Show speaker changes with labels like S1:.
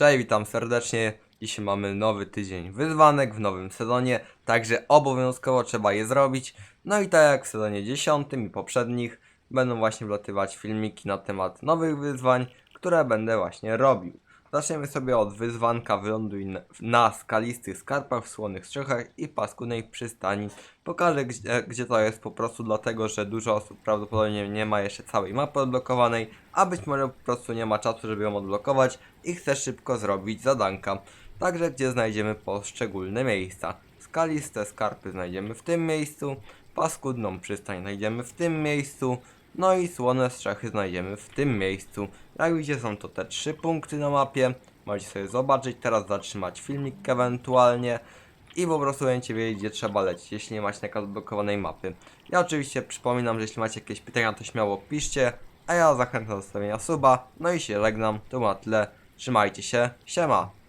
S1: Cześć, witam serdecznie. Dzisiaj mamy nowy tydzień wyzwanek w nowym sezonie, także obowiązkowo trzeba je zrobić. No i tak jak w sezonie 10 i poprzednich, będą właśnie wlatywać filmiki na temat nowych wyzwań, które będę właśnie robił. Zaczniemy sobie od wyzwanka wyląduj na, skalistych skarpach, w słonych strzechach i paskudnej przystani. Pokażę gdzie, gdzie to jest po prostu dlatego, że dużo osób prawdopodobnie nie ma jeszcze całej mapy odblokowanej, a być może po prostu nie ma czasu, żeby ją odblokować i chce szybko zrobić zadanka. Także gdzie znajdziemy poszczególne miejsca. Skaliste skarpy znajdziemy w tym miejscu, paskudną przystań znajdziemy w tym miejscu, no i słone strzechy znajdziemy w tym miejscu. Jak widzicie są to te trzy punkty na mapie. Możecie sobie zobaczyć, teraz zatrzymać filmik ewentualnie i po prostu będziecie wiedzieć gdzie trzeba lecieć, jeśli nie macie takiej odblokowanej mapy. Ja oczywiście przypominam, że jeśli macie jakieś pytania to śmiało piszcie, a ja zachęcam do zostawienia suba. No i się żegnam, to na tyle. Trzymajcie się, siema!